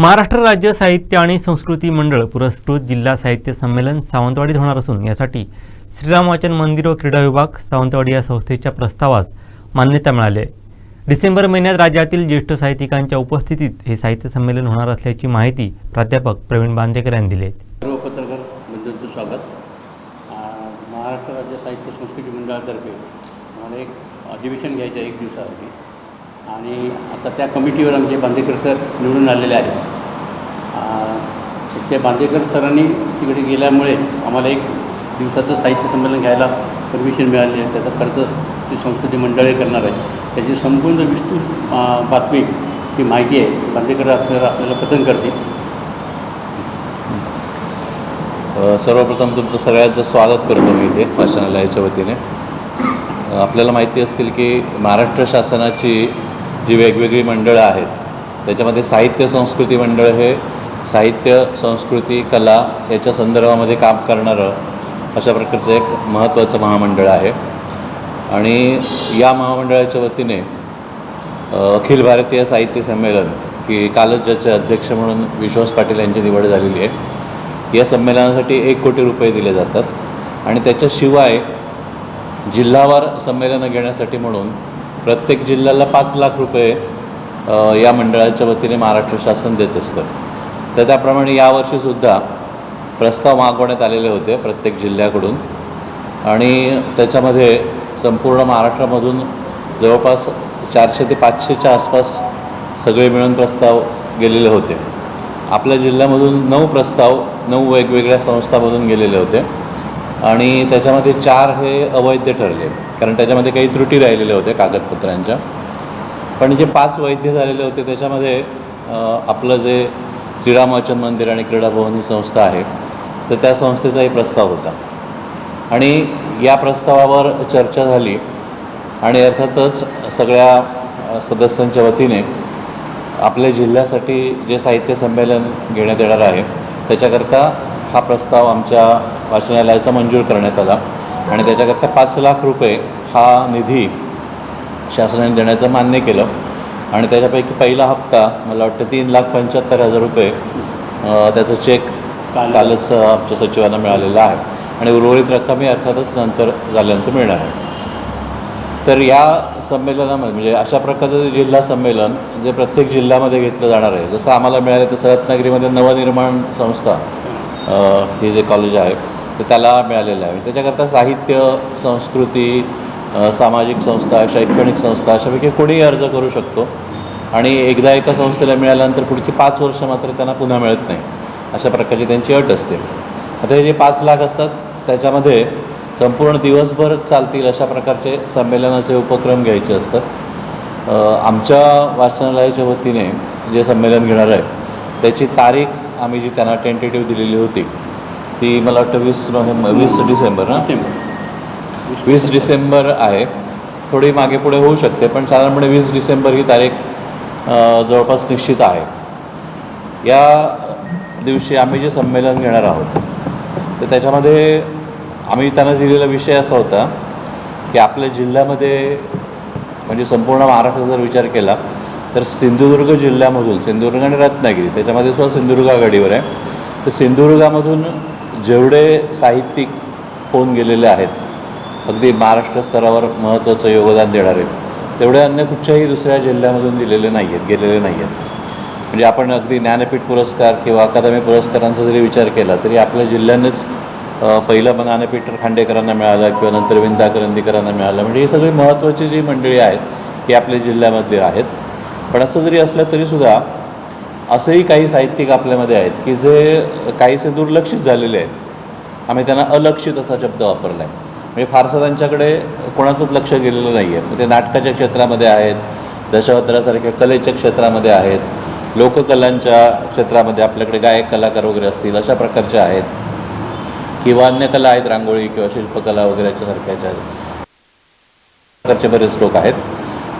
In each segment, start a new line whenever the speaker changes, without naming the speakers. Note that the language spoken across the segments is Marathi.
महाराष्ट्र राज्य साहित्य आणि संस्कृती मंडळ पुरस्कृत जिल्हा साहित्य संमेलन सावंतवाडीत होणार असून यासाठी श्रीराम वाचन मंदिर व क्रीडा विभाग सावंतवाडी या संस्थेच्या प्रस्तावास मान्यता मिळाली आहे. डिसेंबर महिन्यात राज्यातील ज्येष्ठ साहित्यिकांच्या उपस्थितीत हे साहित्य संमेलन होणार असल्याची माहिती प्राध्यापक प्रवीण बांदेकर यांनी दिली
सर्व पत्रकार बंधूंचं स्वागत. महाराष्ट्र राज्य साहित्य संस्कृती मंडळातर्फे मला एक अधिवेशन घ्यायचं एक दिवसासाठी आणि आता त्या कमिटीवर आमचे बांदेकर सर निवडून आलेले आहेत. आ, ते बांदेकर सरांनी तिकडे गेल्यामुळे आम्हाला एक दिवसाचं साहित्य संमेलन घ्यायला परमिशन मिळाली आहे त्याचा खर्च ती संस्कृती मंडळे करणार आहे त्याची संपूर्ण विस्तृत बातमी ही माहिती आहे. बांदेकर सर आपल्याला पतन करतील.
सर्वप्रथम तुमचं सगळ्यांचं स्वागत करतो मी इथे वाचनालयाच्या वतीने. आपल्याला माहिती असतील की महाराष्ट्र शासनाची जी वेगवेगळी मंडळं आहेत. त्याच्यामध्ये साहित्य संस्कृती मंडळ हे साहित्य संस्कृती कला याच्या संदर्भामध्ये काम करणारं अशा प्रकारचं एक महत्त्वाचं महामंडळ आहे. आणि या महामंडळाच्या वतीने अखिल भारतीय साहित्य संमेलन की कालच ज्याचे अध्यक्ष म्हणून विश्वास पाटील यांची निवड झालेली आहे. या संमेलनासाठी एक कोटी रुपये दिले जातात. आणि त्याच्याशिवाय जिल्हावार संमेलनं घेण्यासाठी म्हणून प्रत्येक जिल्ह्याला पाच लाख रुपये या मंडळाच्या वतीने महाराष्ट्र शासन देत असतं. तर त्याप्रमाणे यावर्षीसुद्धा प्रस्ताव मागवण्यात आलेले होते प्रत्येक जिल्ह्याकडून. आणि त्याच्यामध्ये संपूर्ण महाराष्ट्रामधून जवळपास चारशे ते पाचशेच्या आसपास सगळे मिळून प्रस्ताव गेलेले होते. आपल्या जिल्ह्यामधून नऊ प्रस्ताव नऊ वेगवेगळ्या संस्थामधून गेलेले होते. आणि त्याच्यामध्ये चार हे अवैध ठरले. कारण त्याच्यामध्ये काही त्रुटी राहिलेल्या होत्या कागदपत्रांच्या. पण जे पाच वैद्य झालेले होते त्याच्यामध्ये आपलं जे श्रीरामचन मंदिर आणि क्रीडाभवन ही संस्था आहे तर त्या संस्थेचाही प्रस्ताव होता. आणि या प्रस्तावावर चर्चा झाली आणि अर्थातच सगळ्या सदस्यांच्या वतीने आपल्या जिल्ह्यासाठी जे साहित्य संमेलन घेण्यात येणार आहे त्याच्याकरता हा प्रस्ताव आमच्या वाचनालयाचा मंजूर करण्यात आला. आणि त्याच्याकरता पाच लाख रुपये हा निधी शासनाने देण्याचं मान्य केलं. आणि त्याच्यापैकी पहिला हप्ता मला वाटतं तीन लाख पंच्याहत्तर हजार रुपये त्याचं चेक
काल-
कालच आमच्या सचिवांना मिळालेला आहे. आणि उर्वरित रक्कम ही अर्थातच नंतर झाल्यानंतर मिळणार आहे. तर या संमेलनामध्ये म्हणजे अशा प्रकारचं जे जिल्हा संमेलन जे प्रत्येक जिल्ह्यामध्ये घेतलं जाणार आहे जसं आम्हाला मिळालं तसं रत्नागिरीमध्ये नवनिर्माण संस्था हे जे कॉलेज आहे तर त्याला मिळालेलं आहे. त्याच्याकरता साहित्य संस्कृती सामाजिक संस्था शैक्षणिक संस्था अशापैकी कोणीही अर्ज करू शकतो. आणि एकदा एका संस्थेला मिळाल्यानंतर पुढची पाच वर्ष मात्र त्यांना पुन्हा मिळत नाही. अशा प्रकारची त्यांची अट असते. आता हे जे पाच लाख असतात त्याच्यामध्ये संपूर्ण दिवसभर चालतील अशा प्रकारचे संमेलनाचे उपक्रम घ्यायचे असतात. आमच्या वाचनालयाच्या वतीने जे संमेलन घेणार आहे त्याची तारीख आम्ही जी त्यांना टेंटेटिव्ह दिलेली होती ती मला वाटतं वीस नोव्हेंबर वीस डिसेंबर ना वीस डिसेंबर आहे. थोडी मागे पुढे होऊ शकते पण साधारणपणे वीस डिसेंबर ही तारीख जवळपास निश्चित आहे. या दिवशी आम्ही जे संमेलन घेणार आहोत तर त्याच्यामध्ये आम्ही त्यांना दिलेला विषय असा होता की आपल्या जिल्ह्यामध्ये म्हणजे संपूर्ण महाराष्ट्राचा जर विचार केला तर सिंधुदुर्ग जिल्ह्यामधून सिंधुदुर्ग आणि रत्नागिरी त्याच्यामध्ये सुद्धा सिंधुदुर्ग आघाडीवर आहे. तर सिंधुदुर्गामधून जेवढे साहित्यिक होऊन गेलेले आहेत अगदी महाराष्ट्र स्तरावर महत्त्वाचं योगदान देणारे तेवढे अन्य कुठच्याही दुसऱ्या जिल्ह्यामधून दिलेले नाही आहेत गेलेले नाही आहेत म्हणजे आपण अगदी ज्ञानपीठ पुरस्कार किंवा अकादमी पुरस्कारांचा जरी विचार केला तरी आपल्या जिल्ह्यानेच अ, पहिलं ज्ञानपीठ खांडेकरांना मिळालं किंवा नंतर विंदा करंदीकरांना मिळालं. म्हणजे ही सगळी महत्त्वाची जी मंडळी आहेत ही आपल्या जिल्ह्यामधली आहेत. पण असं जरी असलं तरीसुद्धा असंही काही साहित्यिक आपल्यामध्ये आहेत की जे काहीसे दुर्लक्षित झालेले आहेत. आम्ही त्यांना अलक्षित असा शब्द वापरला आहे म्हणजे फारसं त्यांच्याकडे कोणाचंच लक्ष गेलेलं नाही आहे ते नाटकाच्या क्षेत्रामध्ये आहेत दशावतारासारख्या कलेच्या क्षेत्रामध्ये आहेत लोककलांच्या क्षेत्रामध्ये आपल्याकडे गायक कलाकार वगैरे असतील अशा प्रकारच्या आहेत. किंवा अन्य कला आहेत रांगोळी किंवा शिल्पकला वगैरे सारख्याच्या प्रकारचे बरेच लोक आहेत.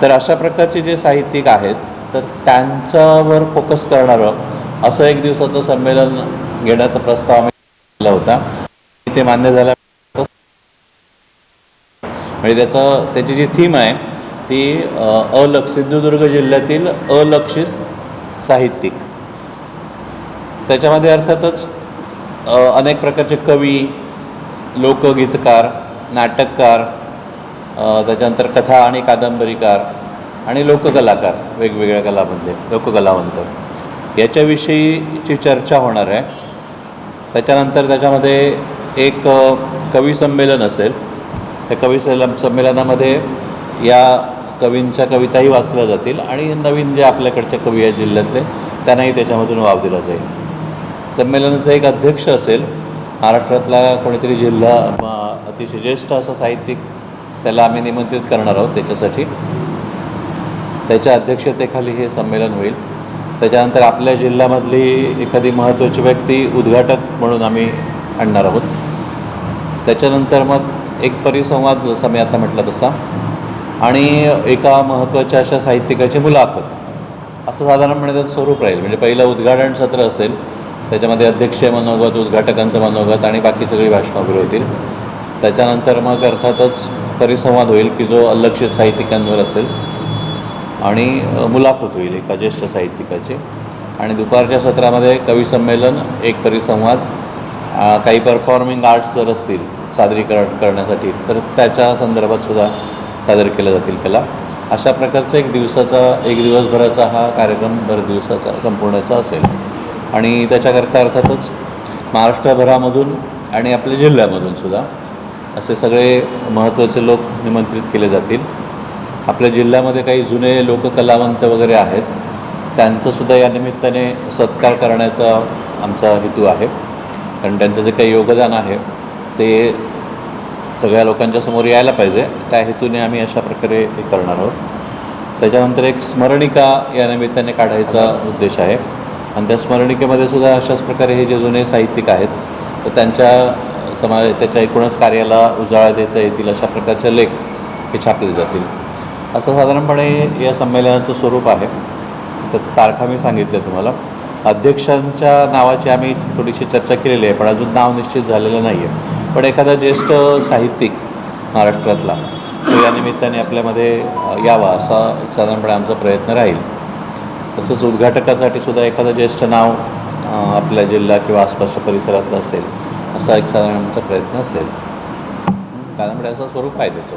तर अशा प्रकारचे जे साहित्यिक आहेत तर त्यांच्यावर फोकस करणारं असं एक दिवसाचं संमेलन घेण्याचा प्रस्ताव आम्ही केला होता. ते मान्य झाल्या म्हणजे त्याचं त्याची जी थीम आहे ती अलक्ष सिंधुदुर्ग जिल्ह्यातील अलक्षित साहित्यिक. त्याच्यामध्ये अर्थातच अनेक प्रकारचे कवी लोकगीतकार नाटककार त्याच्यानंतर कथा आणि कादंबरीकार आणि लोककलाकार वेगवेगळ्या कलामधले लोककलावंत. याच्याविषयीची चर्चा होणार आहे त्याच्यानंतर त्याच्यामध्ये एक कवी संमेलन असेल. त्या कवी संमेलनामध्ये या कवींच्या कविताही वाचल्या जातील आणि नवीन जे आपल्याकडचे कवी आहेत जिल्ह्यातले त्यांनाही त्याच्यामधून वाव दिला जाईल. संमेलनाचा एक अध्यक्ष असेल महाराष्ट्रातला कोणीतरी जिल्हा अतिशय ज्येष्ठ असं साहित्यिक त्याला आम्ही निमंत्रित करणार आहोत त्याच्यासाठी. त्याच्या अध्यक्षतेखाली हे संमेलन होईल. त्याच्यानंतर आपल्या जिल्ह्यामधली एखादी महत्त्वाची व्यक्ती उद्घाटक म्हणून आम्ही आणणार आहोत. त्याच्यानंतर मग एक परिसंवाद जसा मी आता म्हटलं तसा. आणि एका महत्त्वाच्या अशा साहित्यिकाची मुलाखत. असं साधारणपणे त्याचं स्वरूप राहील. म्हणजे पहिलं उद्घाटन सत्र असेल. त्याच्यामध्ये अध्यक्षीय मनोगत उद्घाटकांचं मनोगत आणि बाकी सगळी भाषणं वगैरे होतील. त्याच्यानंतर मग अर्थातच परिसंवाद होईल की जो अलक्षित साहित्यिकांवर असेल. आणि मुलाखत होईल एका ज्येष्ठ साहित्यिकाची. आणि दुपारच्या सत्रामध्ये कविसंमेलन एक परिसंवाद काही परफॉर्मिंग आर्ट्स जर असतील सादरीकरण करण्यासाठी तर त्याच्या संदर्भात सुद्धा सादर केल्या जातील कला अशा प्रकारचा एक दिवसाचा एक दिवसभराचा हा कार्यक्रम भर दिवसाचा संपूर्णचा असेल. आणि त्याच्याकरता अर्थातच महाराष्ट्रभरामधून आणि आपल्या जिल्ह्यामधून सुद्धा असे सगळे महत्त्वाचे लोक निमंत्रित केले जातील. आपल्या जिल्ह्यामध्ये काही जुने लोककलावंत वगैरे आहेत. त्यांचंसुद्धा या निमित्ताने सत्कार करण्याचा आमचा हेतू आहे. कारण त्यांचं जे काही योगदान आहे ते सगळ्या लोकांच्या समोर यायला पाहिजे. त्या हेतूने आम्ही अशा प्रकारे हे करणार आहोत. त्याच्यानंतर एक स्मरणिका या निमित्ताने काढायचा उद्देश आहे. आणि त्या स्मरणिकेमध्ये सुद्धा अशाच प्रकारे हे जे जुने साहित्यिक आहेत तर त्यांच्या समाज त्याच्या एकूणच कार्याला उजाळा देता येतील अशा प्रकारचे लेख हे छापले जातील. असं साधारणपणे या संमेलनाचं स्वरूप आहे. त्याचं तारखा मी सांगितलं तुम्हाला. अध्यक्षांच्या नावाची आम्ही थोडीशी चर्चा केलेली आहे पण अजून नाव निश्चित झालेलं नाही आहे पण एखादा ज्येष्ठ साहित्यिक महाराष्ट्रातला तो या निमित्ताने आपल्यामध्ये यावा असा एक साधारणपणे आमचा प्रयत्न राहील. तसंच उद्घाटकासाठी सुद्धा एखादं ज्येष्ठ नाव आपल्या जिल्हा किंवा आसपासच्या परिसरातलं असेल असा एक साधारण आमचा प्रयत्न असेल. त्यामुळे म्हणजे असं स्वरूप आहे त्याचं.